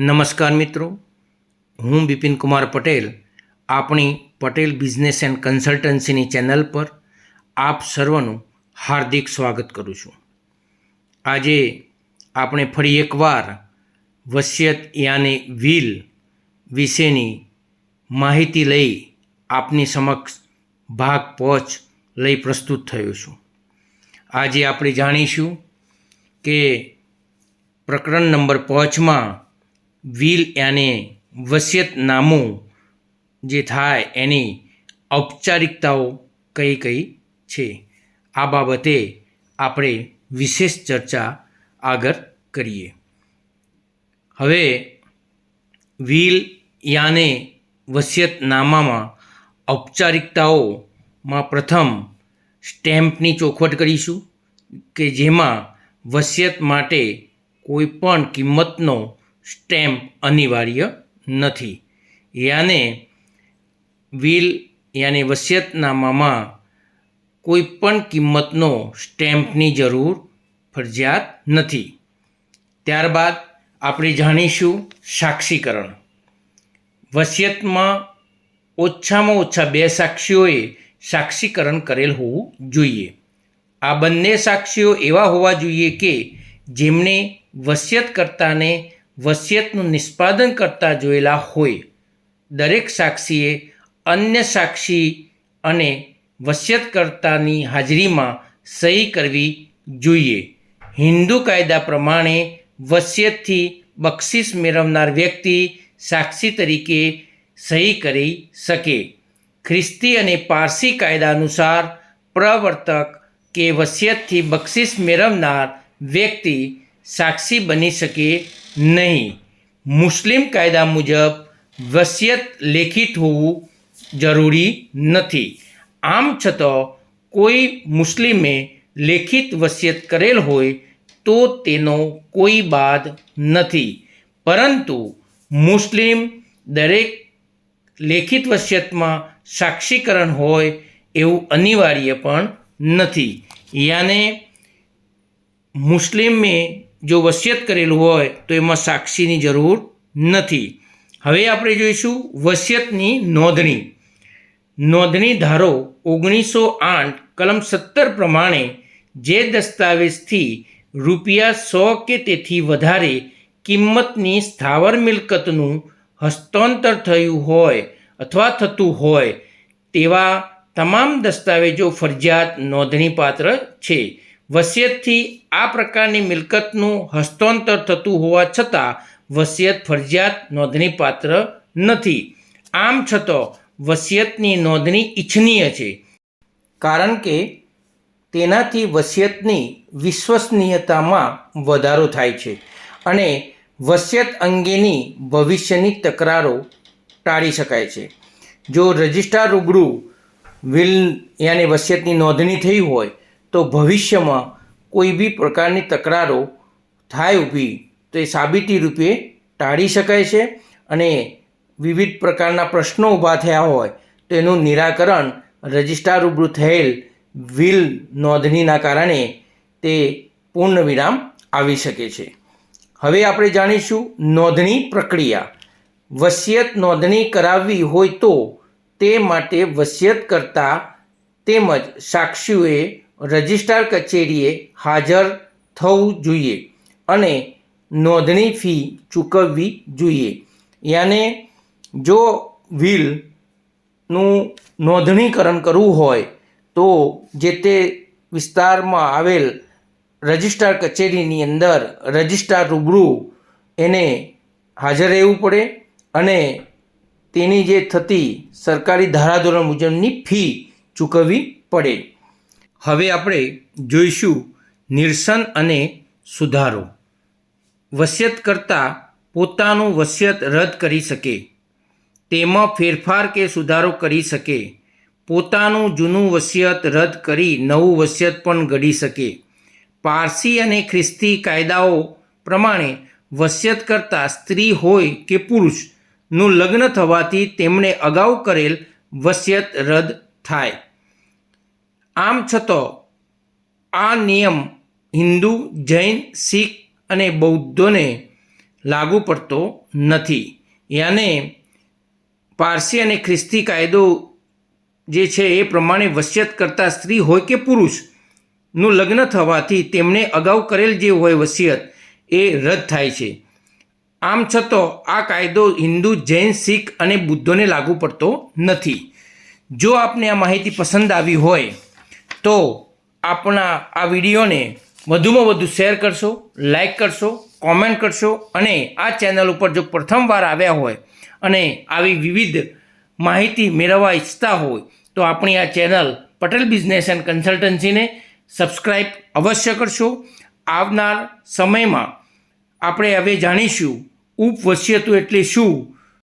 નમસ્કાર મિત્રો. હું બિપિન કુમાર પટેલ. આપણી પટેલ બિઝનેસ એન્ડ કન્સલ્ટન્સીની ચેનલ પર આપ સર્વનું હાર્દિક સ્વાગત કરું છું. આજે આપણે ફરી એકવાર વસિયત યાને વિલ વિશેની માહિતી લઈ આપની સમક્ષ ભાગ પહોંચ લઈ પ્રસ્તુત થયો છું. આજે આપણે જાણીશું કે પ્રકરણ નંબર પાંચમાં વિલ યાને વસિયતનામું જે થાય એની ઔપચારિકતાઓ કઈ કઈ છે. આ બાબતે આપણે વિશેષ ચર્ચા આગળ કરીએ. હવે વિલ યાને વસિયતનામામાં ઔપચારિકતાઓમાં પ્રથમ સ્ટેમ્પની ચોખવટ કરીશું કે જેમાં વસિયત માટે કોઈપણ કિંમતનો સ્ટેમ્પ અનિવાર્ય નથી. યાને વિલ યાને વસિયતનામામાં કોઈ પણ કિંમતનો સ્ટેમ્પની જરૂર ફરજિયાત નથી. ત્યારબાદ આપણે જાણીશું સાક્ષીકરણ. વસિયતમાં ઓછામાં ઓછા બે સાક્ષીઓએ સાક્ષીકરણ કરેલ હોવું જોઈએ. આ બંને સાક્ષીઓ એવા હોવા જોઈએ કે જેમણે વસિયતકર્તાને વસિયતનું નિષ્પાદન કરતા જોયેલા હોય. દરેક સાક્ષીએ અન્ય સાક્ષી અને વસિયતકર્તાની હાજરીમાં સહી કરવી જોઈએ. હિન્દુ કાયદા પ્રમાણે વસિયતથી બક્ષિસ મેળવનાર વ્યક્તિ સાક્ષી તરીકે સહી કરી શકે. ખ્રિસ્તી અને પારસી કાયદા અનુસાર પ્રવર્તક કે વસિયતથી બક્ષિસ મેળવનાર વ્યક્તિ સાક્ષી બની શકે નહીં. મુસ્લિમ કાયદા મુજબ વસિયત લેખિત હોવું જરૂરી નથી. આમ છતાં કોઈ મુસ્લિમે લેખિત વસિયત કરેલ હોય તો તેનો કોઈ બાદ નથી. પરંતુ મુસ્લિમ દરેક લેખિત વસિયતમાં સાક્ષીકરણ હોય એવું અનિવાર્ય પણ નથી. યાને મુસ્લિમે જો વસિયત કરેલું હોય તો એમાં સાક્ષીની જરૂર નથી. હવે આપણે જોઈશું વસિયતની નોંધણી. નોંધણી ધારો ઓગણીસો આઠ, કલમ સત્તર પ્રમાણે જે દસ્તાવેજથી રૂપિયા સો કે તેથી વધારે કિંમતની સ્થાવર મિલકતનું હસ્તાંતર થયું હોય અથવા થતું હોય તેવા તમામ દસ્તાવેજો ફરજિયાત નોંધણીપાત્ર છે. વસિયતથી આ પ્રકારની મિલકતનું હસ્તાંતર થતું હોવા છતાં વસિયત ફરજિયાત નોંધણીપાત્ર નથી. આમ છતાં વસિયતની નોંધણી ઇચ્છનીય છે. કારણ કે તેનાથી વસિયતની વિશ્વસનીયતામાં વધારો થાય છે અને વસિયત અંગેની ભવિષ્યની તકરારો ટાળી શકાય છે. જો રજિસ્ટ્રાર રૂબરૂ વિલ યાની વસિયતની નોંધણી થઈ હોય તો ભવિષ્યમાં કોઈ બી પ્રકારની તકરારો થાય ઊભી, તો એ સાબિતી રૂપે ટાળી શકાય છે અને વિવિધ પ્રકારના પ્રશ્નો ઊભા થયા હોય, તો એનું નિરાકરણ રજિસ્ટ્રાર રૂબરૂ થયેલ વિલ નોંધણીના કારણે તે પૂર્ણ વિરામ આવી શકે છે. હવે આપણે જાણીશું નોંધણી પ્રક્રિયા. વસિયત નોંધણી કરાવવી હોય તો તે માટે વસિયત કરતા તેમજ સાક્ષીઓએ રજિસ્ટ્રાર કચેરીએ હાજર થવું જોઈએ અને નોંધણી ફી ચૂકવવી જોઈએ. યાને જો વિલનું નોંધણીકરણ કરવું હોય તો જે તે વિસ્તારમાં આવેલ રજિસ્ટ્રાર કચેરીની અંદર રજિસ્ટ્રાર રૂબરૂ એને હાજર રહેવું પડે અને તેની જે થતી સરકારી ધારાધોરણ મુજબની ફી ચૂકવવી પડે. હવે આપણે જોઈશું નિરસન અને સુધારો. વસિયત કરતાં પોતાનું વસિયત રદ કરી શકે. તેમાં ફેરફાર કે સુધારો કરી શકે. પોતાનું જૂનું વસિયત રદ કરી નવું વસિયત પણ ઘડી શકે. પારસી અને ખ્રિસ્તી કાયદાઓ પ્રમાણે વસિયત કરતાં સ્ત્રી હોય કે પુરુષનું લગ્ન થવાથી તેમણે અગાઉ કરેલ વસિયત રદ થાય. આમ છતાં આ નિયમ હિન્દુ, જૈન, શીખ અને બૌદ્ધોને લાગુ પડતો નથી. યાને પારસી અને ખ્રિસ્તી કાયદો જે છે એ પ્રમાણે વસિયત કરતા સ્ત્રી હોય કે પુરુષનું લગ્ન થવાથી તેમણે અગાઉ કરેલ જે હોય વસિયત એ રદ થાય છે. આમ છતાં આ કાયદો હિન્દુ, જૈન, શીખ અને બુદ્ધોને લાગુ પડતો નથી. જો આપને આ માહિતી પસંદ આવી હોય તો આપણા આ વિડીયોને વધુમાં વધુ શેર કરશો, લાઈક કરશો, કોમેન્ટ કરશો અને આ ચેનલ ઉપર જો પ્રથમવાર આવ્યા હોય અને આવી વિવિધ માહિતી મેળવવા ઈચ્છતા હોય, તો આપણી આ ચેનલ પટેલ બિઝનેસ એન્ડ કન્સલ્ટન્સીને સબસ્ક્રાઈબ અવશ્ય કરશો. આવનાર સમયમાં આપણે હવે જાણીશું ઉપવશ્યતું એટલે શું?